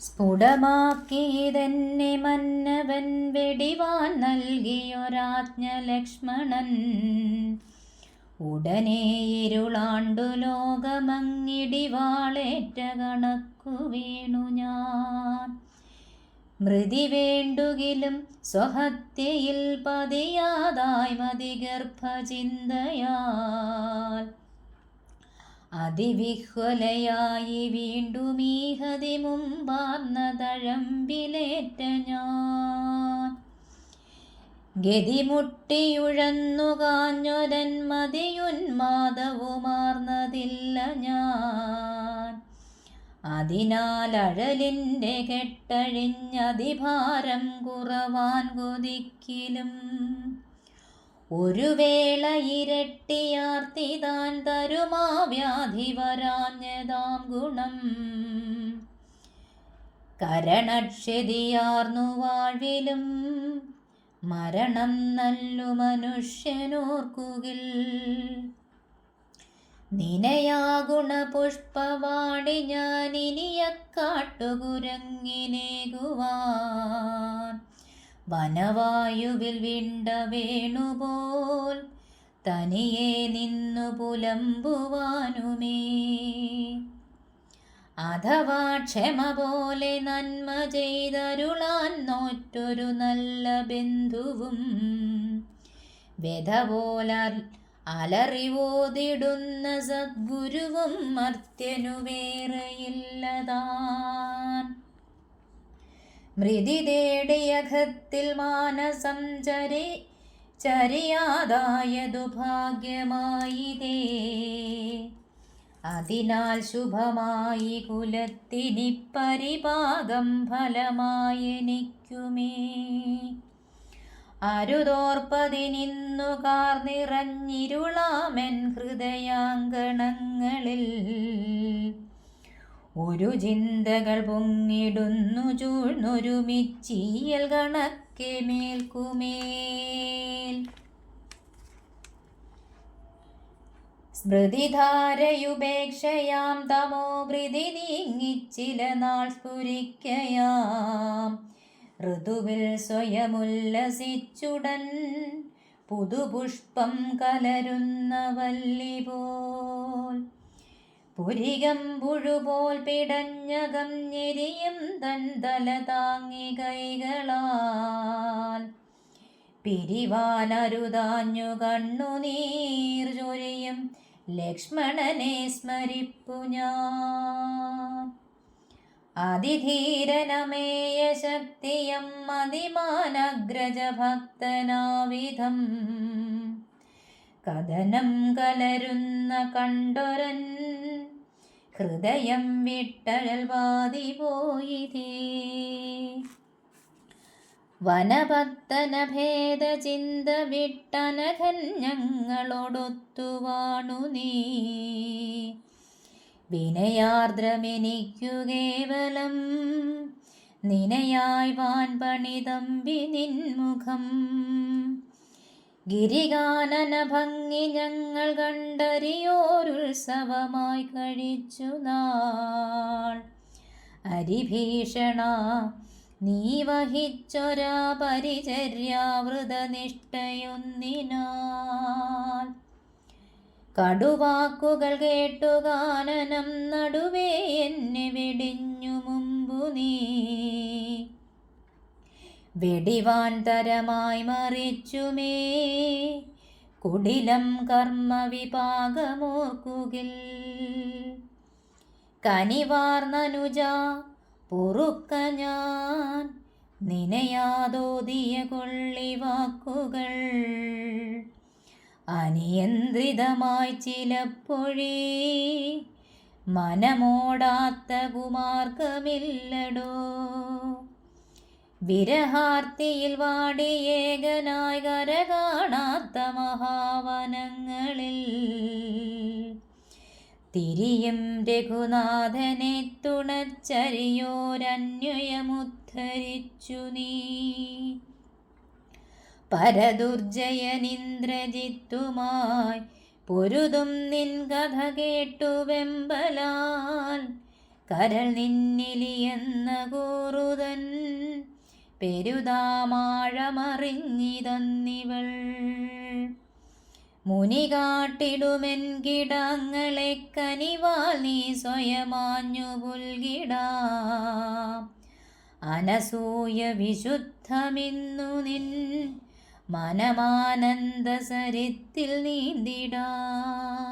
സ്ഫുടമാക്കിയതെന്നെ മന്നവൻ വെടിവാൻ നൽകിയൊരാജ്ഞ ലക്ഷ്മണൻ. ഉടനെ ഇരുളാണ്ടു ലോകമങ്ങിടിവാളേറ്റ കണക്കു വീണു ഞാൻ. മൃതി വേണ്ടുകിലും സ്വഹത്യയിൽ പതിയാതായി മതിഗർഭചിന്തയാൽ അതിവിഹ്വലയായി വീണ്ടും ഈ ഹതി മുമ്പാർന്ന തഴമ്പിലേറ്റ ഞാൻ. ഗതിമുട്ടിയുഴന്നു കാഞ്ഞൊരൻ മതിയുന്മാദവുമാർന്നതില്ല ഞാൻ. അതിനാൽ അഴലിന്റെ കെട്ടഴിഞ്ഞതിഭാരം കുറവാൻ കൊതിക്കിലും ഒരു വേള ഇരട്ടിയാർത്തി താൻ തരുമാ വ്യാധി വരാഞ്ഞതാം ഗുണം. കരണക്ഷതിയാർന്നു വാഴ്വിലും മരണം നല്ലു മനുഷ്യനോർക്കുകിൽ. നിനയാ പുഷ്പവാണി ഞാനിനിയ കാട്ടുകുരങ്ങിനേകുവാൻ വനവായുവിൽ വിണ്ട വേണുപോൽ തനിയെ നിന്നു പുലമ്പുവാനുമേ. അഥവാ ക്ഷമ പോലെ നന്മ ചെയ്തരുളാൻ നോറ്റൊരു നല്ല ബന്ധുവും വ്യഥ അലറിവോതിടുന്ന സദ്ഗുരുവും മർത്യനു വേറെയില്ലതാൻ മൃതി തേടിയഘത്തിൽ മാനസം ചരി ചരിയാതായതു ഭാഗ്യമായിതേ. അതിനാൽ ശുഭമായി കുലത്തിനി പരിപാകം ഫലമായെനിക്കുമേ. അരുതോർപ്പതിനിന്നു കാർന്നിറഞ്ഞിരുളാമെൻ ഹൃദയാങ്കണങ്ങളിൽ ഒരു ചിന്തകൾ പൊങ്ങിടുന്നു ചൂഴ്ന്നൊരുമിച്ചീയൽ കണക്കെ മേൽക്കുമേൽ. സ്മൃതിധാരയുപേക്ഷയാം തമോ വൃതി നീങ്ങിച്ചില നാൾ സ്ഫുരിക്കയാം. ഋതുവിൽ സ്വയമുല്ലസിച്ചുടൻ പുതുപുഷ്പം കലരുന്ന വല്ലി പോൽ. പുരികം പുഴുപോൽ പിടഞ്ഞകം ഞെരിയും തൻ തല താങ്ങി കൈകളാൽ. പിരിവാനരുതാഞ്ഞു കണ്ണുനീർ ചൊരിയും ലക്ഷ്മണനെ സ്മരിപ്പു ഞാൻ. അതിധീരനമേയ ശക്തിയം മതിമാനഗ്രജ ഭക്തനാവിധം കഥനം കലരുന്ന കണ്ടൊരൻ ഹൃദയം വിട്ടഴൽ വാതി പോയിതേ. വനപത്തന ഭേദചിന്ത വിട്ടനഘൻ ഞങ്ങളോടൊത്തുവാണു നീ. വിനയാർദ്രമെനിക്കു കേവലം നിനയായി വാൻ പണിതമ്പി നിൻമുഖം. ഗിരികാനന ഭംഗി ഞങ്ങൾ കണ്ടറിയോരുത്സവമായി കഴിച്ചു നാൾ. അരിഭീഷണ നീ വഹിച്ചൊരാ പരിചര്യാവൃതനിഷ്ഠയൊന്നിനാൽ. കടുവാക്കുകൾ കേട്ടു ഗാനനം നടുവേ എന്നെ വെടിഞ്ഞു മുമ്പു നീ. വെടിവാൻ തരമായി മറിച്ചുമേ. കുടിലം കർമ്മ വിപാകമോർക്കുകിൽ കനിവാർന്നനുജ പൊറുക്ക ഞാൻ. നിനയാതോതിയ കൊള്ളിവാക്കുകൾ. അനിയന്ത്രിതമായി ചിലപ്പൊഴി മനമോടാത്ത കുമാർഗമില്ലടോ. വിരഹാർത്തിയിൽ വാടി ഏകനായി കര കാണാത്ത മഹാവനങ്ങളിൽ. തിരിയും രഘുനാഥനെ തുണച്ചരിയോരന്വയമുദ്ധരിച്ചു നീ. പരദുർജയനിന്ദ്രജിത്തുമായി പൊരുതും നിൻ കഥ കേട്ടു വെമ്പലാൽ. കരൾ നിന്നിലിയെന്ന കൂറുതൻ പെരുതാമാഴമറിഞ്ഞിതന്നിവൾ. മുനി കാട്ടിടുമെൻ കിടങ്ങളെ കനിവാൽ നീ സ്വയമാഞ്ഞു പുൽകിടാം. അനസൂയ വിശുദ്ധമിന്നു നിൻ മനമാനന്ദസരിത്തിൽ നീന്തിടാം.